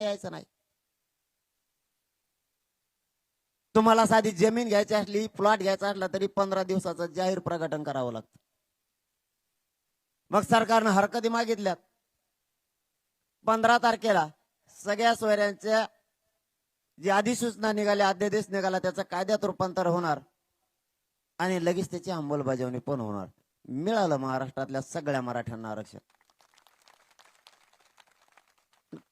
यायचं नाही. तुम्हाला साधी जमीन घ्यायची असली प्लॉट घ्यायचा असला तरी पंधरा दिवसाचं जाहीर प्रकटन करावं लागतं. मग सरकारनं हरकती मागितल्यात. पंधरा तारखेला सगळ्या सोयऱ्यांच्या जी अधिसूचना निघाली अध्यादेश निघाला त्याचं कायद्यात रूपांतर होणार. आणि लगेच त्याची अंमलबजावणी पण होणार. मिळालं महाराष्ट्रातल्या सगळ्या मराठ्यांना आरक्षण.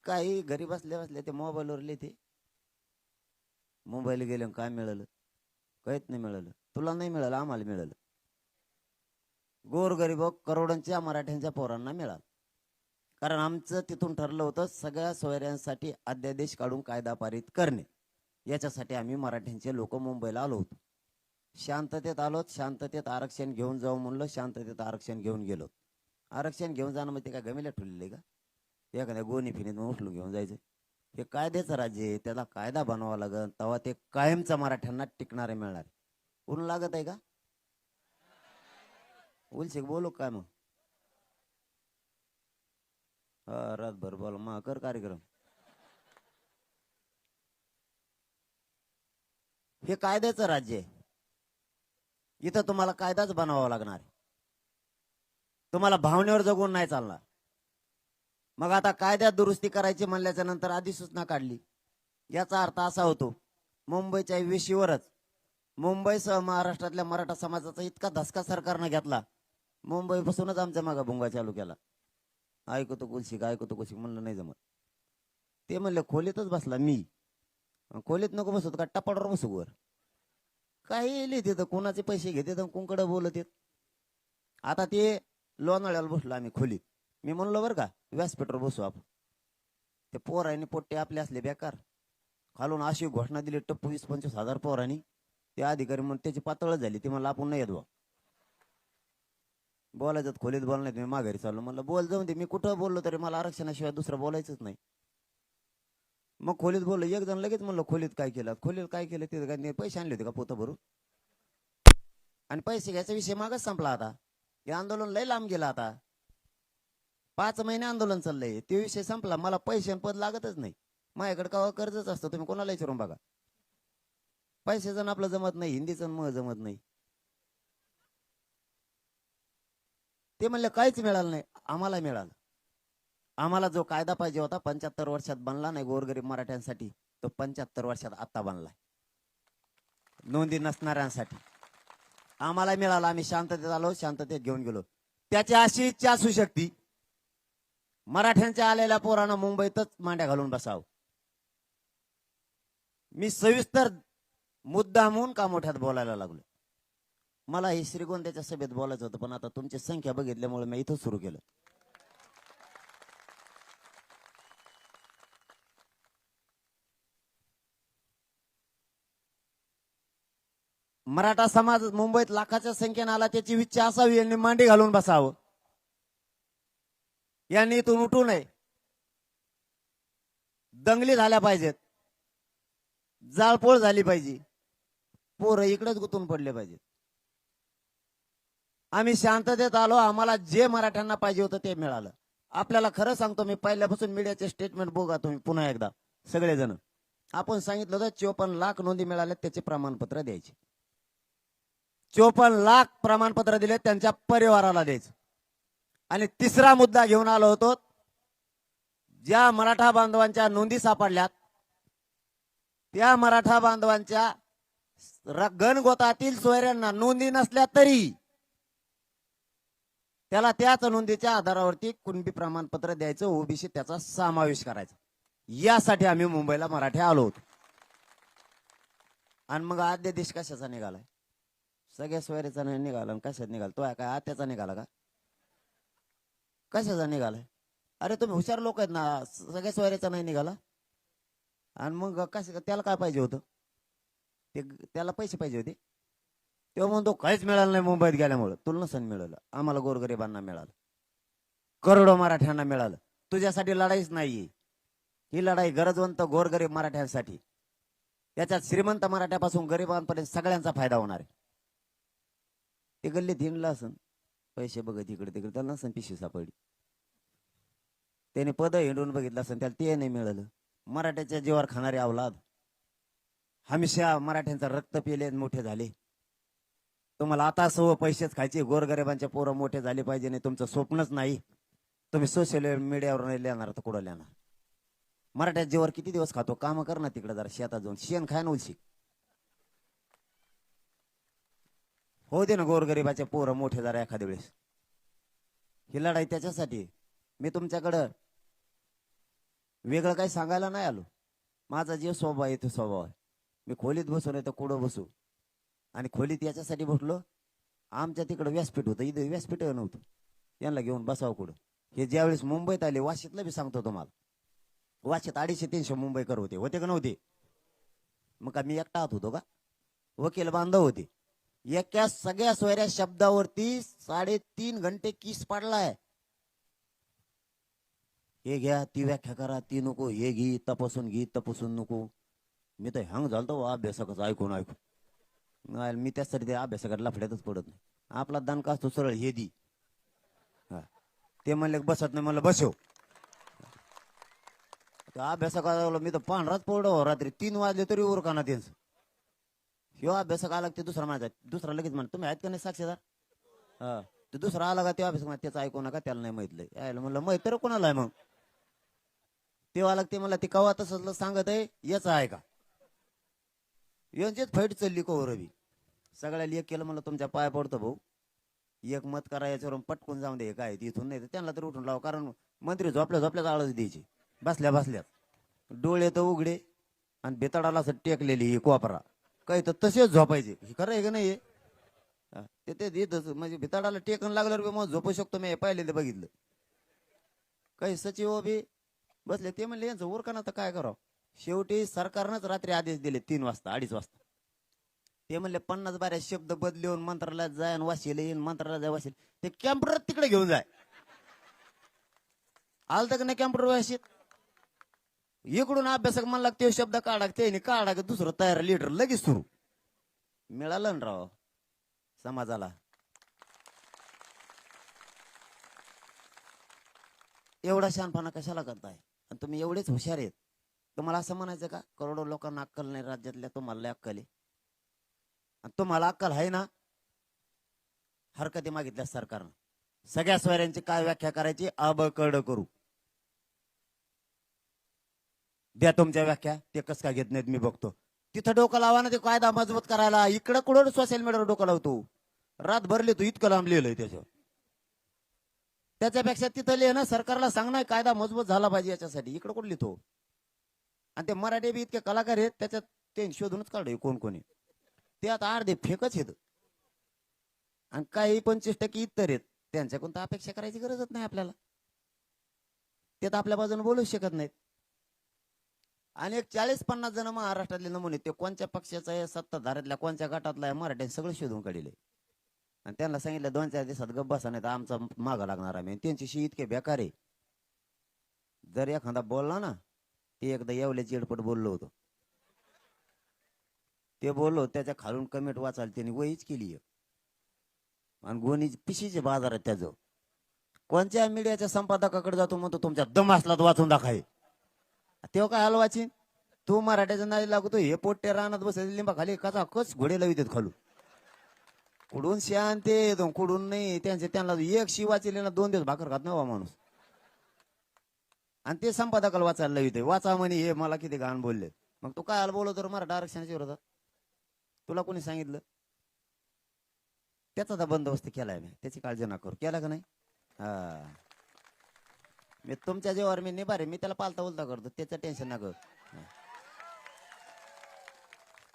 काही घरी बसल्या बसल्या ते मोबाईलवर लिहिते. मोबाईल गेले काय मिळालं? काहीच नाही मिळालं. तुला नाही मिळालं आम्हाला मिळालं. गोरगरीब हो, करोडांच्या मराठ्यांच्या पोरांना मिळालं. कारण आमचं तिथून ठरलं होतं सगळ्या सोयऱ्यांसाठी अध्यादेश काढून कायदा पारित करणे. याच्यासाठी आम्ही मराठ्यांचे लोक मुंबईला आलो होतो. शांततेत आलोत शांततेत आरक्षण घेऊन जाऊ म्हणलं शांततेत आरक्षण घेऊन गेलो. आरक्षण घेऊन जाणं म्हणजे काय गमीला ठुलले का? एखाद्या गोणी फिनीत उचलून घेऊन जायचं. हे कायद्याचं राज्य आहे त्याला कायदा बनवावा लागेल तेव्हा ते कायमचा मराठ्यांना टिकणारे मिळणार ऊन लागत आहे का? उलशिक बोलू काय मग? हा रातभर बोल मग कर कार्यक्रम. हे कायद्याचं राज्य आहे. इथं तुम्हाला कायदाच बनवावा लागणार आहे. तुम्हाला भावनेवर जगून नाही चालणार. मग आता कायद्यात दुरुस्ती करायची म्हणल्याच्या नंतर अधिसूचना काढली. याचा अर्थ असा होतो मुंबईच्या विशीवरच मुंबईसह महाराष्ट्रातल्या मराठा समाजाचा इतका धसका सरकारनं घेतला मुंबईपासूनच आमच्या मागा भुंगा चालू केला. ऐकतो कुलशिक ऐकतो कुलशिक म्हणलं नाही जमत. ते म्हणले खोलीतच बसला मी. खोलीत नको बसत का टपाडवर बसू वर? काही येईल तर कोणाचे पैसे घेते तर कोणकडे बोलत? येत आता ते लोणाळ्याला बसलो आम्ही खोलीत. मी म्हणलो बरं का व्यासपीठावर बसू आपण. ते पोरांनी पोट्टे आपले असले बेकार. खालून अशी घोषणा दिली टप्प वीस पंचवीस हजार पोरांनी. ते अधिकारी म्हणून त्याची पातळ झाली ती म्हणलं आपण नाही येत बुवा. बोलायचं खोलीत बोल नाही माघारी चाललो. म्हणलं बोल जाऊन दे मी कुठं बोललो तरी मला आरक्षणाशिवाय दुसरं बोलायचंच नाही. मग खोलीत बोललो एक जण लगेच म्हणलं खोलीत काय केलं? खोलीत काय केलं तिथं काय नाही, पैसे आणले होते का पोतं भरून? आणि पैसे घ्यायचा विषय मागच संपला आता. हे आंदोलन लय लांब गेलं आता. पाच महिने आंदोलन चाललंय. ते विषय संपला. मला पैसे पद लागतच नाही. माझ्याकडे का कर्जच असतं तुम्ही कोणाला विचारून बघा. पैसे जण आपलं जमत नाही. हिंदीचं मग जमत नाही. ते म्हणले काहीच मिळालं नाही. आम्हाला मिळालं. आम्हाला जो कायदा पाहिजे होता पंच्याहत्तर वर्षात बनला नाही गोरगरीब मराठ्यांसाठी तो पंच्याहत्तर वर्षात आता बनलाय. नोंदी नसणाऱ्यांसाठी. आम्हाला मिळाला. आम्ही शांततेत आलो शांततेत घेऊन गेलो. त्याची अशी इच्छा असू शकते मराठ्यांच्या आलेल्या पोरानं मुंबईतच मांड्या घालून बसावं. मी सविस्तर मुद्दा म्हणून का मोठ्यात बोलायला लागलो मला हे श्रीगोंद्याच्या सभेत बोलायचं होतं पण आता तुमची संख्या बघितल्यामुळे मी इथं सुरू केलं. मराठा समाज मुंबईत लाखाच्या संख्येने आला त्याची इच्छा असावी यांनी मांडी घालून बसावं. यांनी इथून उठू नये. दंगली झाल्या पाहिजेत. जाळपोळ झाली पाहिजे. पोरं इकडेच गुतून पडले पाहिजेत. आम्ही शांततेत आलो आम्हाला जे मराठ्यांना पाहिजे होतं ते मिळालं. आपल्याला खरं सांगतो मी पहिल्यापासून मीडियाचे स्टेटमेंट बघा तुम्ही पुन्हा एकदा सगळेजण. आपण सांगितलं होतं चोपन्न लाख नोंदी मिळाल्या त्याचे प्रमाणपत्र द्यायचे. चोपन्न लाख प्रमाणपत्र दिले त्यांच्या परिवाराला द्यायचं. आणि तिसरा मुद्दा घेऊन आलो होतो ज्या मराठा बांधवांच्या नोंदी सापडल्यात त्या मराठा बांधवांच्या गणगोतातील सोयऱ्यांना नोंदी नसल्या तरी त्याला त्याच नोंदीच्या आधारावरती कुणबी प्रमाणपत्र द्यायचं ओबीसी त्याचा समावेश करायचा. यासाठी आम्ही मुंबईला मराठे आलो होतो. आणि मग आद्य देश कशाचा निघालाय? सगळ्या सोयऱ्याचा नाही निघाला कशात निघाला? तो काय आत्याचा निघाला का? कशाचा निघालाय? अरे तुम्ही हुशार लोक आहेत ना सगळ्या सोयऱ्याचा नाही निघाला. आणि मग कसं त्याला काय पाहिजे होतं? ते त्याला पैसे पाहिजे होते. तेव्हा म्हणतो काहीच मिळालं नाही मुंबईत गेल्यामुळं. तुला नसन मिळालं. आम्हाला गोरगरिबांना मिळालं. करोडो मराठ्यांना मिळालं. तुझ्यासाठी लढाईच नाही ही लढाई गरजवंत गोरगरीब मराठ्यांसाठी. याच्यात श्रीमंत मराठ्यापासून गरिबांपर्यंत सगळ्यांचा फायदा होणार आहे. ते गल्ली हिंडला असन. पैसे बघत इकडे तिकडे त्याला नसन पिशवी सापडली. त्याने पद हिंडून बघितलं असेल त्याला ते नाही मिळालं. मराठ्याच्या जीवावर खाणारे अवलाद हमेशा मराठ्यांचं रक्त पिले आणि मोठे झाले. तुम्हाला आता सव पैसेच खायचे गोरगरिबांचे पोरं मोठे झाले पाहिजे नाही तुमचं स्वप्नच नाही. तुम्ही सोशल मीडियावर नाही लिहिणार तर कुठं लिहिणार? मराठ्यात जीवावर किती दिवस खातो? कामं कर ना तिकडे जरा शेतात जाऊन. शेण खाय ना उलशी. हो दे ना गोरगरिबाचे पोरं मोठे जरा एखाद्या वेळेस. ही लढाई त्याच्यासाठी. मी तुमच्याकडं वेगळं काही सांगायला नाही आलो. माझा जे स्वभाव आहे तो स्वभाव आहे. मी खोलीत बसून येतो कुठं बसू? आणि खोलीत याच्यासाठी बसलो आमच्या तिकडं व्यासपीठ होतं. इथं व्यासपीठ नव्हतं. यांना घेऊन बसावं कुठं? हे ज्यावेळेस मुंबईत आले वाशीतलं बी सांगतो तुम्हाला. वाशीत अडीचशे तीनशे मुंबईकर होते. होते का नव्हते? मग का मी एकटा आत होतो का? वकील बांधव होते. एका सगळ्या सोयऱ्या शब्दावरती साडेतीन घंटे किस पाडलाय? हे घ्या ती व्याख्या करा ती नको हे घे तपासून घे तपासून नको. मी तर हँग झालतो अभ्यासकच ऐकून ऐकून. नाही, मी त्यासाठी त्या अभ्यासाकडे लफड्यातच पडत नाही. आपला दणका असतो सरळ हे दी. हा. ते म्हणले बसत नाही म्हणलं बसव. त्या अभ्यासकाला मी तर पांढराच पडलो रात्री. तीन वाजले तरी उरकाना त्यांचं. ह्यो अभ्यासक आला ते दुसरा माझा दुसरा लगेच म्हणतो तुम्ही आहेत का नाही साक्षीदार? हा. ते दुसरा आला का ते अभ्यासक म्हणा त्याचं ऐकू नका त्याला नाही माहितलं यायला म्हणलं माहीत तर कोणाला आहे मग? तेव्हा लागते ते मला ते कवा तसं सांगत आहे याच आहे का? यांचीच फाईट चालली को रवी सगळ्याला एक केलं म्हणलं तुमच्या पाया पडतो भाऊ. एक मत करा याच्यावरून पटकून जाऊन दे काय इथून नाही तर त्यांना तर उठून लावा कारण मंत्री झोपल्या झोपल्याच आळस द्यायची. बसल्या बसल्यात डोळे तर उघडे आणि बेताडाला असं टेकलेली ही कोपरा. काही तर तसेच झोपायचे. हे खरं आहे का नाही? हे? ते ते येतच म्हणजे भिताडाला टेकन लागल्यावर मग झोपू शकतो मी पाहिले ते बघितलं. काही सचिव बी बसले ते म्हणले यांचं उरकाना तर काय करावं? शेवटी सरकारनंच रात्री आदेश दिले तीन वाजता अडीच वाजता. ते म्हणले पन्नास बाऱ्या शब्द बदलून मंत्रालयात जाय आणि वाशील येईन मंत्रालयात जाय वाशील. ते कॅम्प्युटर तिकडे घेऊन जाय. आलं का नाही कॅम्प्युटर वाशीत? इकडून अभ्यासक म्हणला ते शब्द काढा ते काढा की दुसरं तयार लिटर लगेच सुरू. मिळालं ना राव समाजाला. एवढा शहाणपणा कशाला करताय? आणि तुम्ही एवढेच हुशार आहेत. तुम्हाला असं म्हणायचं का? करोडो लोकांना अक्कल नाही राज्यातल्या तुम्हाला लय अक्कल आहे. आणि तुम्हाला अक्कल आहे ना? हरकती मागितल्या सरकारनं. सगळ्या सोयऱ्यांची काय व्याख्या करायची? अबकड करू. द्या तुमच्या व्याख्या. ते कस काय घेत नाहीत मी बघतो. तिथं डोकं लावा ना ते कायदा मजबूत करायला. इकडं कुठं सोशल मीडियावर डोकं लावतो? रात भरले तू इतकं लांब लिहिलंय त्याच्यावर त्याच्यापेक्षा तिथं लिह ना सरकारला सांग ना कायदा मजबूत झाला पाहिजे याच्यासाठी. इकडं कुठं लिहितो? आणि ते मराठी बी इतके कलाकार आहेत त्याच्यात ते शोधूनच काढ कोण कोणी. ते आता अर्धे फेकच आहेत. आणि काही पंचवीस टक्के इतर आहेत. त्यांच्याकडून तर अपेक्षा करायची गरजच नाही आपल्याला. ते तर आपल्या बाजूने बोलूच शकत नाहीत. आणि एक चाळीस पन्नास जण महाराष्ट्रातले नमुने ते कोणत्या पक्षाचा आहे सत्ताधाऱ्यातल्या कोणत्या गटातला आहे मराठ्यांनी सगळं शोधून काढले आणि त्यांना सांगितलं दोन चार दिवसात गप्पा नाही तर आमचा मागा लागणार आम्ही. आणि त्यांची शी इतके बेकार आहे. जर एखादा बोलला ना ते एकदा येवले चिडपट बोललो होतो. ते बोललो त्याच्या खालून कमेंट वाचायला त्यांनी वहीच केली आणि गोणी पिशीचे बाजार आहेत त्याचं कोणत्या मीडियाच्या संपादकाकडे जातो म्हणतो तुमच्या दम असला तर वाचून दाखाय तेव्हा काय आलो वाचीन तू मराठ्याच्या नादी लागतो हे पोट्टे रानात बसले लिंबा खाली कसा कच घोडे लावित खालू कुडून शांत ते कुडून नाही त्यांचे त्यांना एक शी वाचले ना दोन दिवस भाकर खात नवा माणूस. आणि ते संपादकाला वाचायला लावित वाचा म्हणे हे मला किती घाण बोलले मग तू काय बोलतो तर मराठा आरक्षणाच्या विरोधात? तुला कोणी सांगितलं? त्याचा आता बंदोबस्त केलाय मी. त्याची काळजी ना करू. केला का नाही? हा. मी तुमच्या जेव्हा मी निभारे मी त्याला पालता उलता करतो. त्याचं टेन्शन ना करू.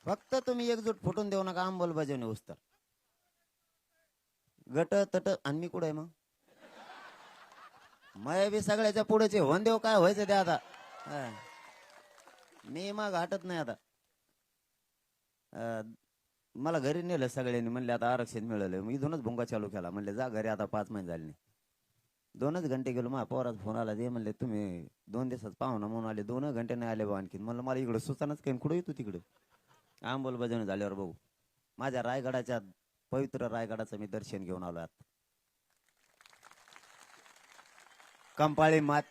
फक्त तुम्ही एकजूट फुटून देऊ नका अंमलबजावणी उस्तर. गट तट आणि मी कुठं आहे मग? मय बी सगळ्याच्या पुढेचे होऊन देऊ काय व्हायचं ते आता? मी मग हटत नाही आता. मला घरी नेलं सगळ्यांनी म्हणले आता आरक्षण मिळालं. मी इथूनच भुंगा चालू केला. म्हणले जा घरी आता पाच महिने झाले नाही. दोनच घंटे गेलो मा पोरात फोन आला ते म्हणले तुम्ही दोन दिवसात पाहुणा म्हणून आले. दोन घंटे नाही आले बा आणखीन. म्हणलं मला इकडं सुचानच काही कुठं येतो तिकडं? अंमलबजावणी झाल्यावर बघू. माझ्या रायगडाच्या पवित्र रायगडाचं मी दर्शन घेऊन आलो आता. कंपाळी मात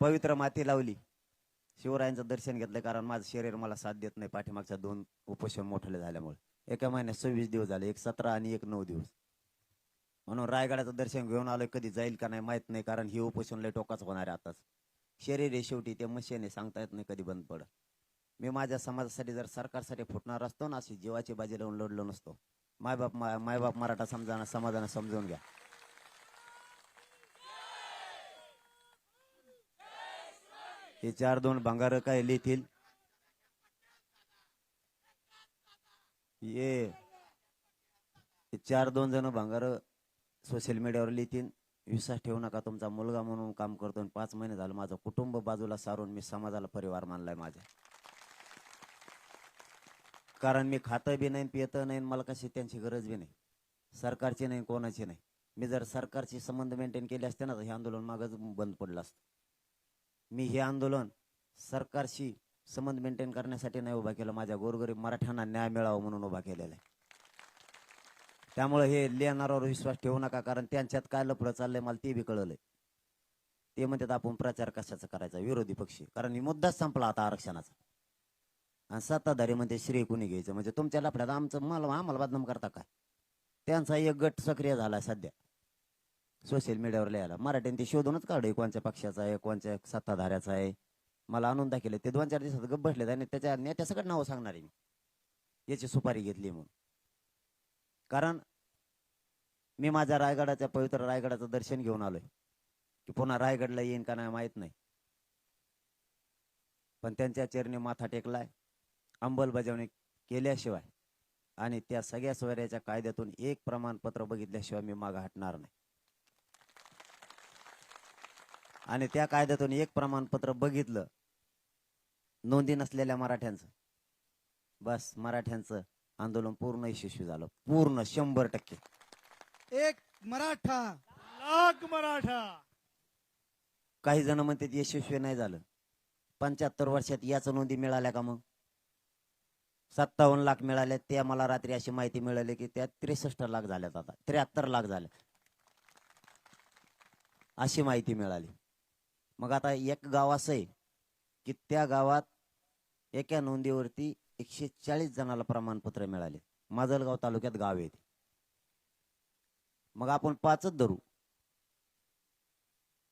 पवित्र माती लावली. शिवरायांचं दर्शन घेतलं कारण माझं शरीर मला साथ देत नाही. पाठीमागच्या दोन उपोषण मोठले झाल्यामुळे. एका महिन्यात सव्वीस दिवस झाले. एक सतरा आणि एक नऊ दिवस. म्हणून रायगडाचं दर्शन घेऊन आलोय. कधी जाईल का नाही माहीत नाही कारण ही उपोषण लय टोकाच होणार आहे आताच. शरीर आहे शेवटी. ते मशीन सांगता येत नाही कधी बंद पडत. मी माझ्या समाजासाठी जर सरकारसाठी फुटणार असतो ना अशी जीवाची बाजी लावून लढलो नसतो. मायबाप मायबाप मराठा समजाना समाजानं समजून घ्या. हे चार दोन भंगार काय लिहितील? ये. चार दोन जण भंगार सोशल मीडियावर लिहितील. विश्वास ठेवू नका तुमचा मुलगा म्हणून काम करतो आणि पाच महिने झालं माझं कुटुंब बाजूला सारून मी समाजाला परिवार मानलाय माझ्या. कारण मी खातं बी नाही पियत नाही आणि मला कशी त्यांची गरज बी नाही. सरकारची नाही कोणाची नाही. मी जर सरकारची संबंध मेंटेन केले असते ना तर हे आंदोलन मागच बंद पडलं असतं. मी हे आंदोलन सरकारशी संबंध मेंटेन करण्यासाठी नाही उभा केलं. माझ्या गोरगरीब मराठ्यांना न्याय मिळावा म्हणून उभा केलेला आहे. त्यामुळे हे लिहिणाऱ्यावर विश्वास ठेवू नका कारण त्यांच्यात काय लफडं चाललंय मला ते बी कळलंय. ते म्हणतात आपण प्रचार कशाचा करायचा? विरोधी पक्षी. कारण मुद्दाच संपला आता आरक्षणाचा. आणि सत्ताधारीमध्ये श्रेय कुणी घ्यायचं? म्हणजे तुमच्या लफड्यात आमचं मला आम्हाला बदनाम करता काय त्यांचा एक गट सक्रिय झाला सध्या. सोशल मीडियावर लिहायला मराठीने ते शोधूनच काढे कोणत्या पक्षाचा आहे कोणत्या सत्ताधाऱ्याचा आहे. मला आणून दाखवले ते दोन चार दिवसात गप बसले आणि त्याच्या नेत्यासकट नावं सांगणार आहे मी. याची सुपारी घेतली म्हणून. कारण मी माझ्या रायगडाच्या पवित्र रायगडाचं दर्शन घेऊन आलोय. की पुन्हा रायगडला येईन का नाही माहीत नाही. पण त्यांच्या चरणी माथा टेकलाय. अंमलबजावणी केल्याशिवाय आणि त्या सगळ्या सोयऱ्याच्या कायद्यातून एक प्रमाणपत्र बघितल्याशिवाय मी मागं हटणार नाही. आणि त्या कायद्यातून एक प्रमाणपत्र बघितलं नोंदी नसलेल्या मराठ्यांचं. बस मराठ्यांचं आंदोलन पूर्ण यशस्वी झालं. पूर्ण शंभर टक्के. एक मराठा. लाख मराठा. काही जण म्हणतात यशस्वी नाही झालं. पंच्याहत्तर वर्षात याच नोंदी मिळाल्या का मग? सत्तावन्न लाख मिळाले त्या मला रात्री अशी माहिती मिळाली की त्या त्रेसष्ट लाख झाल्यात आता. त्र्याहत्तर लाख झाले. अशी माहिती मिळाली. मग आता एक गाव असं आहे की त्या गावात एका नोंदीवरती एकशे चाळीस जणाला प्रमाणपत्र मिळाले. माजलगाव तालुक्यात गाव आहे मग आपण पाचच धरू.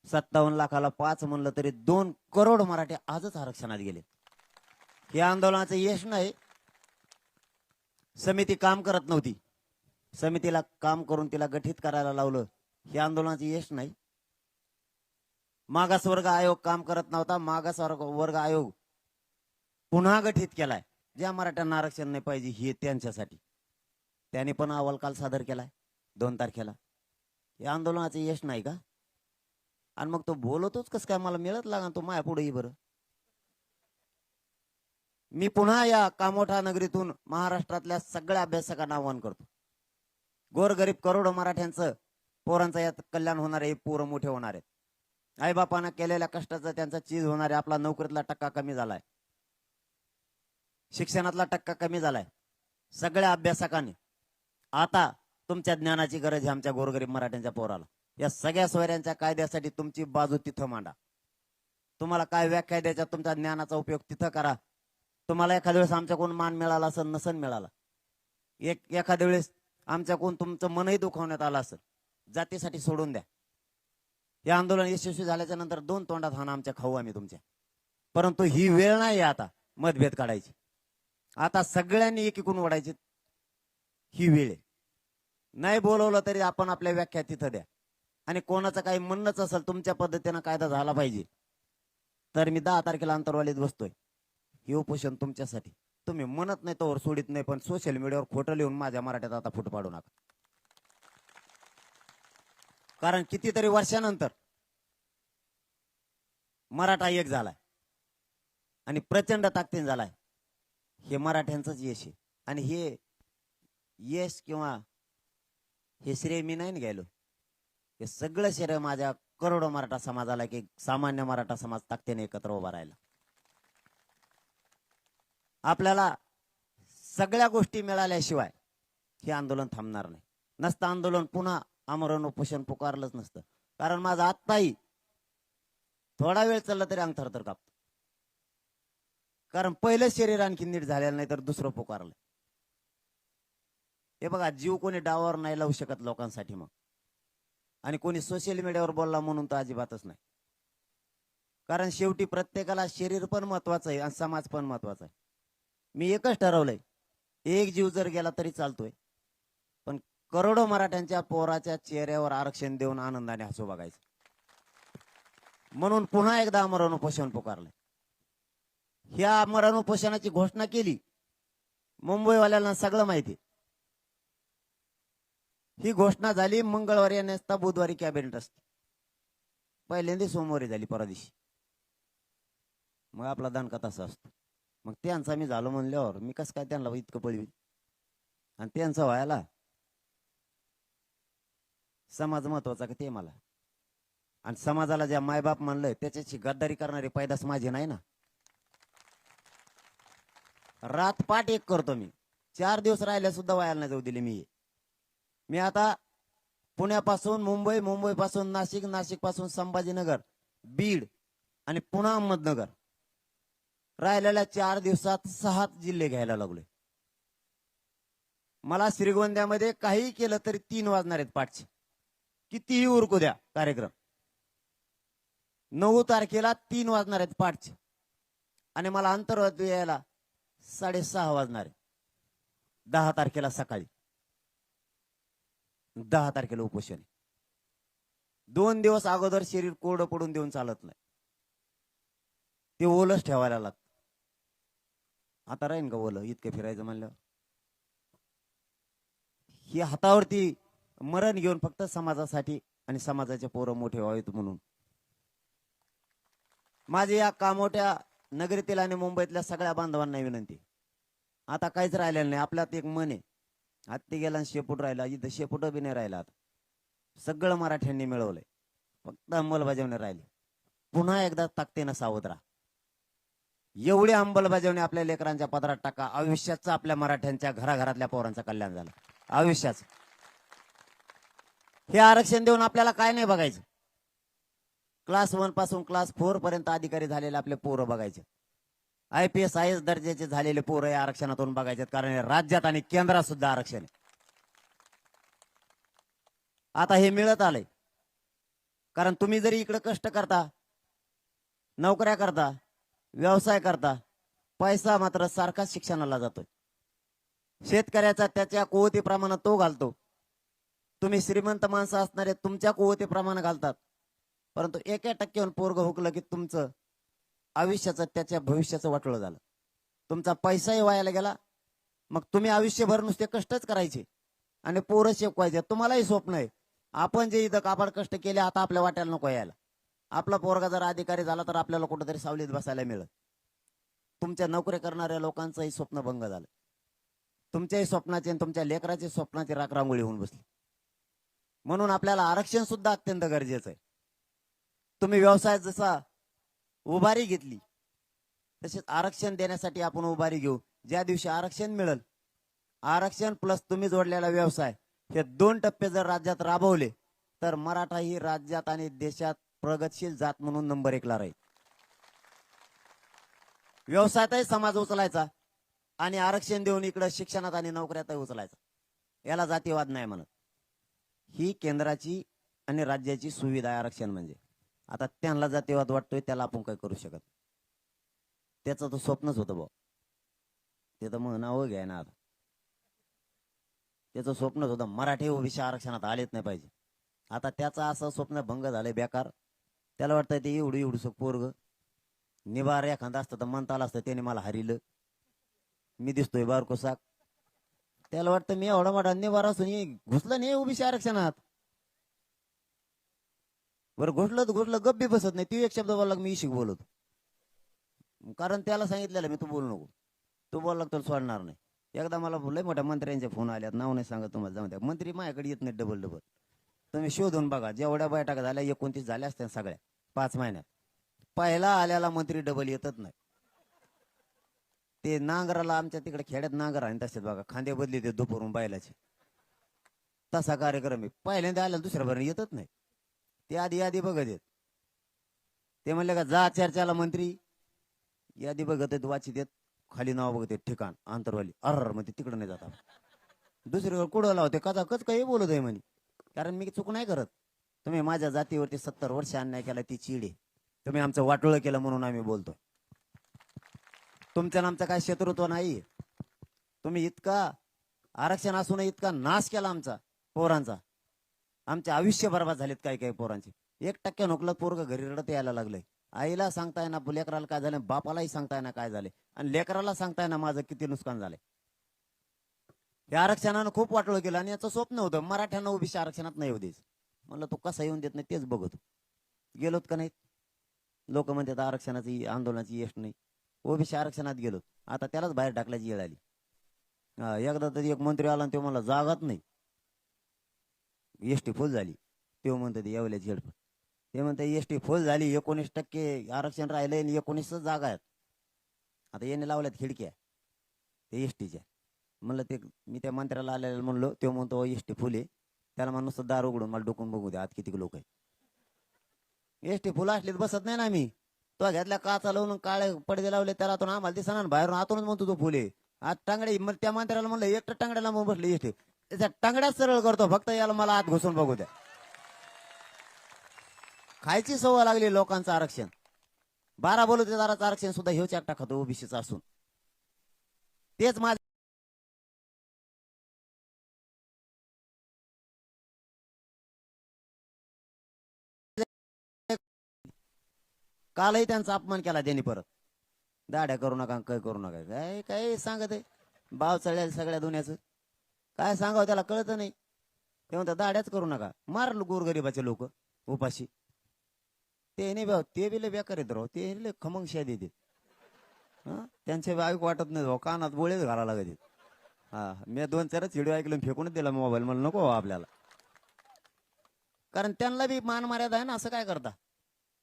सत्तावन्न लाखाला पाच म्हणलं तरी दोन करोड मराठी आजच आरक्षणात गेले. हे आंदोलनाचं यश नाही समिती काम करत नव्हती. समितीला काम करून तिला गठीत करायला लावलं. हे आंदोलनाचं यश नाही. मागासवर्ग आयोग काम करत नव्हता. मागासवर्ग वर्ग आयोग पुन्हा गठीत केलाय. ज्या मराठ्यांना आरक्षण नाही पाहिजे हे त्यांच्यासाठी. त्याने पण अहवाल काल सादर केलाय दोन तारखेला. हे आंदोलनाचं यश नाही का? आणि मग तो बोलतोच कस काय? मला मिळत लागा तो माया पुढेही बरं. मी पुन्हा या कामोठा नगरीतून महाराष्ट्रातल्या सगळ्या अभ्यासकांना आवाहन करतो. गोरगरीब करोडो मराठ्यांचं पोरांचं यात कल्याण होणार आहे पोरं मोठे होणार आहेत. आईबापानं केलेल्या कष्टाचं त्यांचा चीज होणार आहे. आपला नोकरीतला टक्का कमी झालाय. शिक्षणातला टक्का कमी झालाय. सगळ्या अभ्यासकांनी. आता तुमच्या ज्ञानाची गरज आहे आमच्या गोरगरीब मराठ्यांच्या पोराला. या सगळ्या सोयऱ्यांच्या कायद्यासाठी तुमची बाजू तिथं मांडा. तुम्हाला काय व्याख्या द्यायच्या तुमच्या ज्ञानाचा उपयोग तिथं करा. तुम्हाला एखाद्या वेळेस आमच्याकडून मान मिळाला असेल नसन मिळाला. एक एखाद्या वेळेस आमच्याकडून तुमचं मनही दुखवण्यात आलं असेल जातीसाठी सोडून द्या. हे आंदोलन यशस्वी झाल्याच्यानंतर दोन तोंडात हाना आमच्या खाऊ आम्ही तुमच्या. परंतु ही वेळ नाही आता मतभेद काढायची. आता सगळ्यांनी एकीकून ओढायची. ही वेळ आहे. नाही बोलवलं तरी आपण आपल्या व्याख्या तिथं द्या. आणि कोणाचं काही म्हणणंच असेल तुमच्या पद्धतीनं कायदा झाला पाहिजे. तर मी दहा तारखेला अंतरवालीत बसतोय. हे उपोषण तुमच्यासाठी. तुम्ही म्हणत नाही तोवर सोडित नाही पण सोशल मीडियावर खोटं लिहून माझ्या मराठ्यात आता फुट पाडू नका. कारण कितीतरी वर्षानंतर मराठा एक झालाय आणि प्रचंड ताकदीन झालाय. हे मराठ्यांचंच यश आहे. आणि हे यश किंवा हे श्रेय मी नाही ना हे सगळं श्रेय माझ्या करोडो मराठा समाजाला की सामान्य मराठा समाज ताकदीने एकत्र उभा राहिला. आपल्याला सगळ्या गोष्टी मिळाल्याशिवाय हे आंदोलन थांबणार नाही. नसतं आंदोलन पुन्हा आमरण उपोषण पुकारलंच नसतं. कारण माझं आत्ताही थोडा वेळ चालला तरी अंग थरथर कापतो. कारण पहिलं शरीर आणखी नीट झालेलं नाही तर दुसरं पुकारलं. हे बघा जीव कोणी डावावर नाही लावू शकत लोकांसाठी मग. आणि कोणी सोशल मीडियावर बोलला म्हणून तर अजिबातच नाही. कारण शेवटी प्रत्येकाला शरीर पण महत्वाचं आहे आणि समाज पण महत्त्वाचा आहे. मी एकच ठरवलंय. एक जीव जर गेला तरी चालतोय. पण करोडो मराठ्यांच्या पोराच्या चेहऱ्यावर आरक्षण देऊन आनंदाने हसू बघायचं. म्हणून पुन्हा एकदा मरण उपोषण पुकारलंय. ह्या मरण उपोषणाची घोषणा केली मुंबईवाल्यांना सगळं माहिती. ही घोषणा झाली मंगळवारी आणि असता बुधवारी कॅबिनेट असते. पहिल्यांदा सोमवारी झाली परवा दिवशी. मग आपला दणका असतो. मग त्यांचा मी झालो म्हणल्यावर मी कसं काय त्यांना इतकं पळवी आणि त्यांचं व्हायला समाज महत्त्वाचा का ते मला? आणि समाजाला ज्या मायबाप म्हणलंय त्याच्याशी गद्दारी करणारी पैदास माझी नाही ना? रात पाठ एक करतो मी. चार दिवस राहिल्या सुद्धा व्हायला नाही जाऊ दिली मी. मी आता पुण्यापासून मुंबई मुंबई पासून नाशिक नाशिकपासून संभाजीनगर बीड आणि पुन्हा अहमदनगर. राहिलेल्या चार दिवसात सहा जिल्हे घ्यायला लागले मला श्रीगोंद्यामध्ये काही केलं तरी तीन वाजणार आहेत पाठचे. कितीही उरकू द्या कार्यक्रम. नऊ तारखेला तीन वाजणार आहेत पाठचे. आणि मला अंतर्वाद यायला साडेसहा वाजणार आहे. दहा तारखेला सकाळी. दहा तारखेला उपोषण आहे. दोन दिवस अगोदर शरीर कोरडं पडून देऊन चालत नाही. ते ओलच ठेवायला लागत. आता राहीन का ओलं? इतकं फिरायचं म्हणलं ही हातावरती मरण घेऊन फक्त समाजासाठी आणि समाजाचे पोरं मोठे व्हावेत म्हणून. माझी या कामोठ्या नगरीतील आणि मुंबईतल्या सगळ्या बांधवांना विनंती. आता काहीच राहिलेलं नाही. आपल्यात एक मन आहे. हत्ती गेला आणि शेपूट राहिला. इथं शेपूट बी नाही राहिला आता सगळं मराठ्यांनी मिळवलंय. फक्त अंमलबजावणी राहिली. पुन्हा एकदा ताकदीनं सावध राहा. एवढी अंमलबजावणी आपल्या लेकरांच्या पदरात टाका. आयुष्याचं आपल्या मराठ्यांच्या घराघरातल्या पोरांचं कल्याण झालं. आयुष्याचं. हे आरक्षण देऊन आपल्याला काय नाही बघायचं. क्लास वनपासून क्लास फोर पर्यंत अधिकारी झालेले आपले पोरं बघायचे. I P S I A दर्जाचे झालेले पोरं या आरक्षणातून बघायचे कारण राज्यात आणि केंद्रात सुद्धा आरक्षण आता हे मिळत आलंय. कारण तुम्ही जरी इकडे कष्ट करता नोकऱ्या करता व्यवसाय करता पैसा मात्र सारखाच शिक्षणाला जातोय. शेतकऱ्याचा त्याच्या कुवतीप्रमाणे तो घालतो. तुम्ही श्रीमंत माणसं असणारे तुमच्या कुवतीप्रमाणे घालतात. परंतु एका टक्क्यावर पोरग हुकलं की तुमचं आयुष्याचं त्याच्या भविष्याचं वाटोळं झालं. तुमचा पैसाही व्हायला गेला. मग तुम्ही आयुष्यभर नुसते कष्टच करायचे. आणि पोरं शेकवायचे. तुम्हालाही स्वप्न आहे. आपण जे इथं कापड कष्ट केले आता आपल्या वाट्याला नको यायला. आपला पोरगा जर अधिकारी झाला तर आपल्याला कुठेतरी सावलीत बसायला मिळत तुमच्या नोकरी करणाऱ्या लोकांचंही स्वप्न भंग झालं. तुमच्याही स्वप्नाचे आणि तुमच्या लेकराचे स्वप्नाची राखरांगोळी होऊन बसली. म्हणून आपल्याला आरक्षण सुद्धा अत्यंत गरजेचं आहे. तुम्ही व्यवसाय जसा उभारी घेतली तसेच आरक्षण देण्यासाठी आपण उभारी घेऊ. ज्या दिवशी आरक्षण मिळेल आरक्षण प्लस तुम्ही जोडलेला व्यवसाय हे दोन टप्पे जर राज्यात राबवले तर मराठा ही राज्यात आणि देशात प्रगतशील जात म्हणून नंबर एकला राहील. व्यवसायातही समाज उचलायचा आणि आरक्षण देऊन इकडं शिक्षणात आणि नोकऱ्यातही उचलायचा. याला जातीवाद नाही म्हणत. ही केंद्राची आणि राज्याची सुविधा आहे आरक्षण म्हणजे. आता त्यांना जातीवाद वाटतोय त्याला आपण काही करू शकत त्याचं तर स्वप्नच होतं भाऊ ते तर मग नाव ना आता. त्याचं स्वप्नच होतं. मराठी ओबीसी आरक्षणात आलेच नाही पाहिजे. आता त्याचं असं स्वप्न भंग झालंय बेकार. त्याला वाटतं ते एवढं एवढं पोरग. निवार एखादा असतं तर म्हणता आला असतं त्याने मला हरिलं. मी दिसतोय बारको साक त्याला वाटतं मी एवढा मोठा निवार असून घुसलं नाही ओबीसी आरक्षणात. बरं घुसलं तर घुसलं गप्पी बसत नाही. ती एक शब्द बोलला मी इशिक बोलत. कारण त्याला सांगितलेलं मी तू बोलू नको. तू बोलला तर सोडणार नाही. एकदा मला लय मोठ्या मंत्र्यांचे फोन आल्यात. नाव नाही सांगत तुम्हाला. जाऊ द्या. मंत्री माझ्याकडे येत नाही डबल डबल तुम्ही शोधून बघा जेवढ्या बैठका झाल्या एकोणतीस झाल्या असत्या सगळ्या पाच महिन्यात. पहिला आल्याला मंत्री डबल येतच नाही. ते नांगराला आमच्या तिकडे खेड्यात नांगर आणि तसेच बघा खांदे बदली ते दुपारून बैलाचे. तसा कार्यक्रम आहे. पहिल्यांदा आल्याला दुसऱ्या बरं येतच नाही. ते आधी यादी बघत येत ते म्हणले का जा चर्चाला मंत्री. यादी बघत आहेत वाचित येत खाली नाव बघत ठिकाण आंतरवाली. अरमध्ये तिकडं नाही जात दुसरीकडे कुडवला लावते कचा कच काही बोलत आहे म्हणे. कारण मी चूक नाही करत. तुम्ही माझ्या जातीवरती सत्तर वर्ष अन्याय केला ती चीड आहे. तुम्ही आमचं वाटोळं केलं म्हणून आम्ही बोलतो. तुमच्या आमचं काय शत्रुत्व नाही. तुम्ही इतका आरक्षण असून इतका नाश केला आमचा पोरांचा. आमचे आयुष्य बर्बाद झालेत काही काही पोरांचे. एक टक्के नोकलं पोरग घरी रडत यायला लागलंय. आईला सांगताय ना लेकराला काय झालं बापालाही सांगताय ना काय झाले आणि लेकराला सांगताय ना माझं किती नुकसान झालंय. या आरक्षणानं खूप वाटलं गेलं आणि याचं स्वप्न होतं मराठ्यांना ओबीसी आरक्षणात नाही होतेच म्हणलं तू कसा येऊन देत नाही तेच बघतो. गेलोत का नाहीत? लोक म्हणतात आरक्षणाची आंदोलनाची यश नाही. ओबीसी आरक्षणात गेलो. आता त्यालाच बाहेर टाकल्याची वेळ आली. एकदा तरी एक मंत्री आला आणि तो मला जागाच नाही. एसटी फुल झाली. तो म्हणतो ते येवल्याची हेडफोन. ते म्हणते एसटी फुल झाली एकोणीस टक्के आरक्षण राहिलंय आणि एकोणीसच जागा आहेत. आता येणे लावल्यात खिडक्या ते एसटीच्या म्हणलं ते मी त्या मंत्र्याला आलेलं म्हणलो तो म्हणतो एसटी फुल फुले. त्याला म्हणून नुसतं दार उघडून मला डोकून बघू द्या आत किती लोक आहे एसटी फुलं असलीत बसत नाही ना आम्ही. तो घेतल्या काचा लावून काळे पडदे लावले त्याला आतून आम्हाला दिसणार ना बाहेरून आतूनच म्हणतो तो फुले. आज टांगडे मग त्या मंत्र्याला म्हणलं एकटं टांगड्याला मग बसले एसटी त्याच्या टांगड्याच सरळ करतो फक्त याला मला आत घुसून बघू द्या. खायची सवय लागली लोकांचं आरक्षण. बारा बलुतेदाराचं आरक्षण सुद्धा ह्योच एकटा खातो ओबीसीचा असून. तेच माझं कालही त्यांचा अपमान केला त्यांनी परत. दाड्या करू नका काय करू नका. काय काय सांगत आहे? बाव चढल्या सगळ्या दुनियाचं. काय सांगावं त्याला कळत नाही. ते म्हणतात दाड्याच करू नका. मार गोरगरिबाचे लोक उपाशी. ते नाही भाऊ ते बी लय बेकार येत राहू ते लय खमंग शाय देते हा? त्यांचे ऐकू वाटत नाही भाऊ कानात बोळेच घाला लागत हा मी दोन चारच व्हिडिओ ऐकलं फेकूनच दिला मोबाईल मला नको आपल्याला. कारण त्यांना बी मान मर्यादा आहे ना असं काय करता?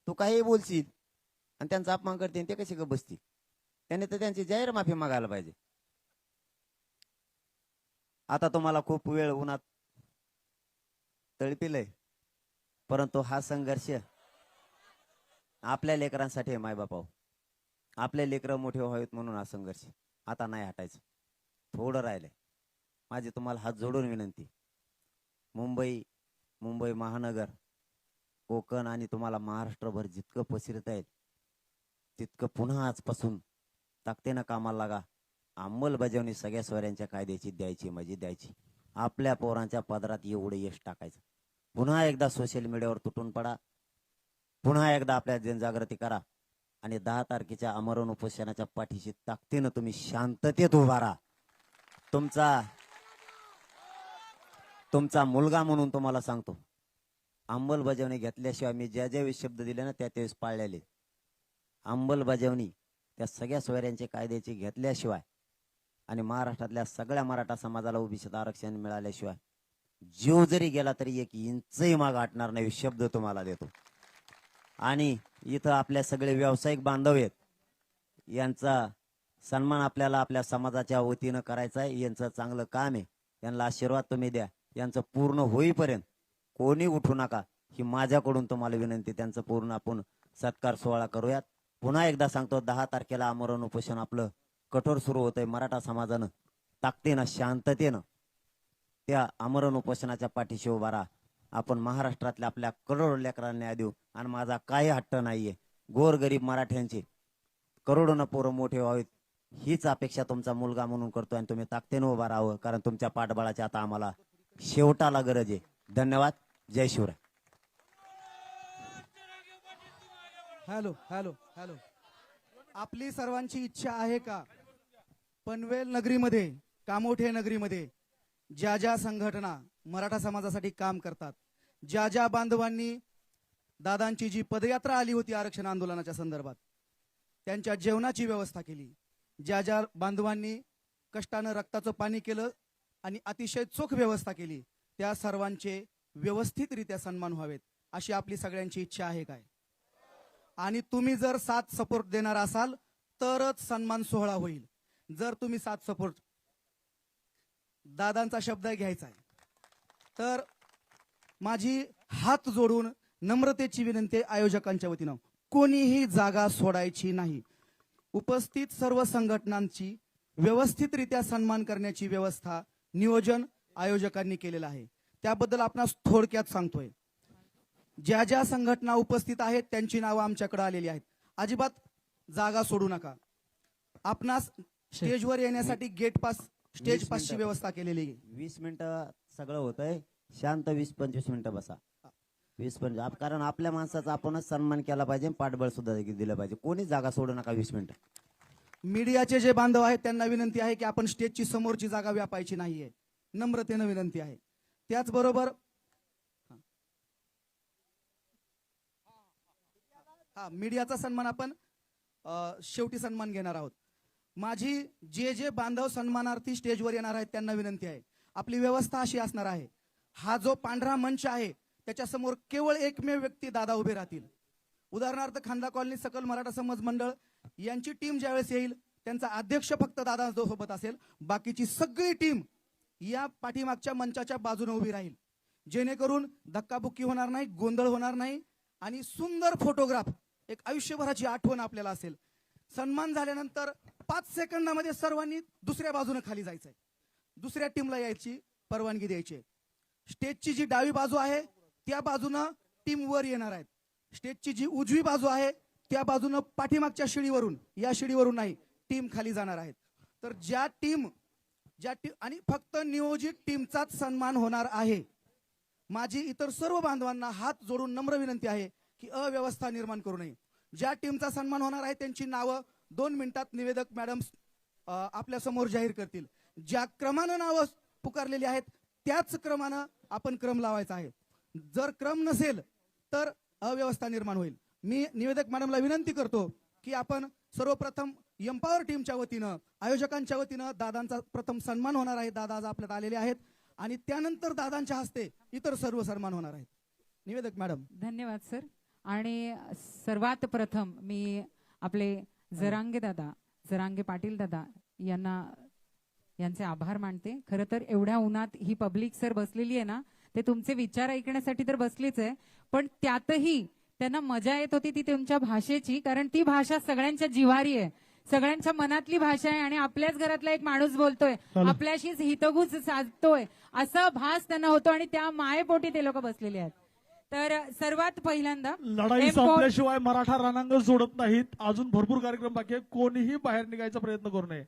तू काही बोलशील आणि त्यांचा अपमान करते ते कसे का बसतील? त्याने तर त्यांची जाहीर माफी मागायला पाहिजे. आता तुम्हाला खूप वेळ उन्हात तळपिलंय परंतु हा संघर्ष आपल्या लेकरांसाठी आहे मायबापाव आपले लेकरं मोठे व्हावेत म्हणून हा संघर्ष. आता नाही हटायचं. थोडं राहिलंय. माझी तुम्हाला हात जोडून विनंती. मुंबई मुंबई महानगर कोकण आणि तुम्हाला महाराष्ट्रभर जितकं पसरत आहेत तितकं पुन्हा आजपासून ताकदीनं कामाला लागा. अंमलबजावणी सगळ्या स्वऱ्यांच्या कायद्याची द्यायची म्हणजे द्यायची. आपल्या पोरांच्या पदरात एवढं यश टाकायचं. पुन्हा एकदा सोशल मीडियावर तुटून पडा. पुन्हा एकदा आपल्या जनजागृती करा. आणि दहा तारखेच्या अमरण उपोषणाच्या पाठीशी ताकदीनं तुम्ही शांततेत उभा राहा. तुमचा तुमचा मुलगा म्हणून तुम्हाला सांगतो. अंमलबजावणी घेतल्याशिवाय मी ज्या ज्यावेळी शब्द दिले ना त्या त्यावेळेस पाळलेले. अंमलबजावणी त्या सगळ्या सोयऱ्यांचे कायद्याची घेतल्याशिवाय आणि महाराष्ट्रातल्या सगळ्या मराठा समाजाला ओबीसीत आरक्षण मिळाल्याशिवाय जीव जरी गेला तरी एक इंचही माग आटणार नाही शब्द तुम्हाला देतो. आणि इथं आपल्या सगळे व्यावसायिक बांधव आहेत. यांचा सन्मान आपल्याला आपल्या समाजाच्या वतीनं करायचा आहे. यांचं चांगलं काम आहे. यांना आशीर्वाद तुम्ही द्या. यांचं पूर्ण होईपर्यंत कोणी उठू नका ही माझ्याकडून तुम्हाला विनंती त्यांचं पूर्ण आपण सत्कार सोहळा करूयात. पुन्हा एकदा सांगतो दहा तारखेला आमरण उपोषण आपलं कठोर सुरू होतंय मराठा समाजानं. ताकदीनं शांततेनं त्या आमरण उपोषणाच्या पाठीशी उभा राहा. आपण महाराष्ट्रातल्या आपल्या करोडो लेकरांना न्याय देऊ. आणि माझा काही हट्ट नाहीये. गोरगरीब मराठ्यांचे करोडोनं पोरं मोठे व्हावेत. हीच अपेक्षा तुमचा मुलगा म्हणून करतोय आणि तुम्ही ताकदीनं उभा राहावं. कारण तुमच्या पाठबळाची आता आम्हाला शेवटाला गरज आहे. धन्यवाद. जय शिवराय. Hello hello. हॅलो. आपली सर्वांची इच्छा आहे का? पनवेल नगरीमध्ये कामोठे नगरीमध्ये ज्या ज्या संघटना मराठा समाजासाठी काम करतात ज्या ज्या बांधवांनी दादांची जी पदयात्रा आली होती आरक्षण आंदोलनाच्या संदर्भात त्यांच्या जेवणाची व्यवस्था केली. ज्या ज्या बांधवांनी कष्टानं रक्ताचं पाणी केलं आणि अतिशय चोख व्यवस्था केली त्या सर्वांचे व्यवस्थितरित्या सन्मान व्हावेत अशी आपली सगळ्यांची इच्छा आहे काय? आणि तुम्ही जर साथ सपोर्ट देणार असाल तरच सन्मान सोहळा होईल. जर तुम्ही साथ सपोर्ट दादांचा शब्द घ्यायचा आहे. तर माझी हात जोडून नम्रतेची विनंती आयोजकांच्या वतीनं. कोणीही जागा सोडायची नाही. उपस्थित सर्व संघटनांची व्यवस्थितरित्या सन्मान करण्याची व्यवस्था नियोजन आयोजकांनी केलेलं आहे. त्याबद्दल आपणास थोडक्यात सांगतोय. ज्या ज्या संघटना उपस्थित आहेत त्यांची नावं आमच्याकडे आलेली आहेत. अजिबात जागा सोडू नका. आपणास स्टेजवर येण्यासाठी गेट पास स्टेज पासची. व्यवस्था केलेली आहे. वीस मिनिटं सगळं होतंय. शांत वीस पंचवीस मिनिटं बसा. वीस पंचवीस आप- कारण आपल्या माणसाचा आपणच सन्मान केला पाहिजे पाठबळ सुद्धा दिलं पाहिजे. कोणी जागा सोडू नका वीस मिनिटं. मीडियाचे जे बांधव आहेत त्यांना विनंती आहे की आपण स्टेजची समोरची जागा व्यापायची नाहीये. नम्रतेनं विनंती आहे. त्याचबरोबर हा मीडियाचा सन्मान आपण शेवटी सन्मान घेणार आहोत. माझी जे जे बांधव सन्मानार्थी स्टेजवर येणार आहेत त्यांना विनंती आहे. आपली व्यवस्था अशी असणार आहे. हा जो पांढरा मंच आहे त्याच्यासमोर केवळ एकमेव व्यक्ती दादा उभे राहतील. उदाहरणार्थ खांदा कॉलनी सकल मराठा समाज मंडळ यांची टीम ज्यावेळेस येईल त्यांचा अध्यक्ष फक्त दादा सोबत असेल. बाकीची सगळी टीम या पाठीमागच्या मंचाच्या बाजूने उभी राहील. जेणेकरून धक्काबुक्की होणार नाही गोंधळ होणार नाही आणि सुंदर फोटोग्राफ एक आयुष्यभराची आठवण आपल्याला असेल. सन्मान झाल्यानंतर पाच सेकंदामध्ये सर्वांनी दुसऱ्या बाजूने खाली जायचंय. दुसऱ्या टीमला यायची परवानगी द्यायची आहे. स्टेजची जी डावी बाजू आहे त्या बाजूनं टीम वर येणार आहेत. स्टेजची जी उजवी बाजू आहे त्या बाजूनं पाठीमागच्या शिडीवरून या शिडीवरून नाही टीम खाली जाणार आहेत. तर ज्या टीम ज्या टीम आणि फक्त नियोजित टीमचाच सन्मान होणार आहे. माझी इतर सर्व बांधवांना हात जोडून नम्र विनंती आहे की अव्यवस्था निर्माण करू नये. ज्या टीमचा सन्मान होणार आहे त्यांची नावं दोन मिनिटात निवेदक मॅडम आपल्यासमोर जाहीर करतील. ज्या क्रमानं नावं पुकारलेली आहेत त्याच क्रमानं आपण क्रम लावायचा आहे. जर क्रम नसेल तर अव्यवस्था निर्माण होईल. मी निवेदक मॅडमला विनंती करतो की आपण सर्वप्रथम एम्पॉवर टीमच्या वतीनं आयोजकांच्या वतीनं दादांचा प्रथम सन्मान होणार आहे. दादा आज आपल्यात आलेले आहेत. आणि त्यानंतर दादांच्या हस्ते इतर सर्व सन्मान होणार आहेत. निवेदक मॅडम धन्यवाद सर आणि सर्वात प्रथम मी आपले जरांगे दादा जरांगे पाटील दादा यांना यांचे आभार मानते. खरं तर एवढ्या उन्हात ही पब्लिक सर बसलेली आहे ना ते तुमचे विचार ऐकण्यासाठी तर बसलीच आहे. पण त्यातही त्यांना मजा येत होती ती तुमच्या भाषेची कारण ती भाषा सगळ्यांच्या जिव्हारी आहे. सगळ्यांच्या मनातली भाषा आहे आणि आपल्याच घरातला एक माणूस बोलतोय. आपल्याशीच हितगुज साधतोय. असा भास त्यांना होतो आणि त्या मायेपोटी ते लोक बसलेले आहेत. तर सर्वात पहिल्यांदा लढाई संपल्याशिवाय मराठा रणांगण सोडत नाहीत. अजून भरपूर कार्यक्रम बाकी आहे कोणीही बाहेर निघायचा प्रयत्न करू नये.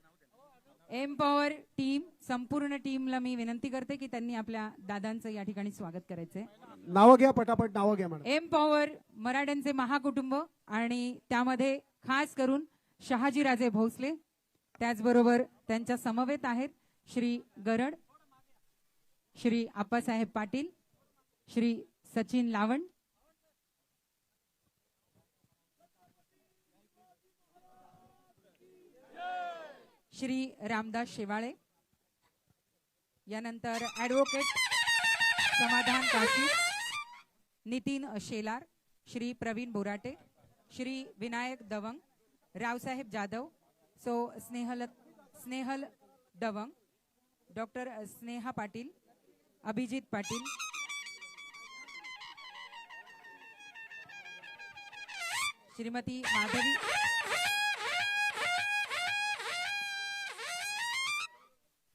एम्पॉवर टीम संपूर्ण टीमला मी विनंती करते की त्यांनी आपल्या दादांचं या ठिकाणी स्वागत करायचंय. नावं घ्या पटापट नावं घ्या मॅडम एम्पॉवर मराठ्यांचे महाकुटुंब आणि त्यामध्ये खास करून शहाजीराजे भोसले त्याचबरोबर त्यांच्या समवेत आहेत श्री गरड श्री आप्पासाहेब पाटील श्री सचिन लावण. श्री रामदास शेवाळे. यानंतर ऍडव्होकेट समाधान काशी. नितीन शेलार श्री प्रवीण बोराटे श्री विनायक दवंग रावसाहेब जाधव सो स्नेहल स्नेहल दवंग डॉक्टर स्नेहा पाटील अभिजित पाटील श्रीमती माधवी.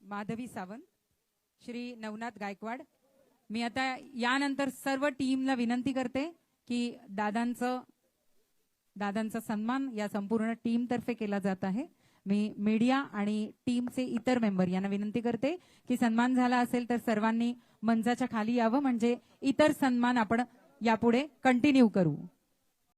माधवी सावंत श्री नवनाथ गायकवाड. मी आता यानंतर सर्व टीमला विनंती करते की दादांचं दादांचा सन्मान या संपूर्ण टीमतर्फे केला जात आहे. मी मीडिया आणि टीमचे इतर मेंबर यांना विनंती करते की सन्मान झाला असेल तर सर्वांनी मंचाच्या खाली यावं म्हणजे इतर सन्मान आपण यापुढे कंटिन्यू करू.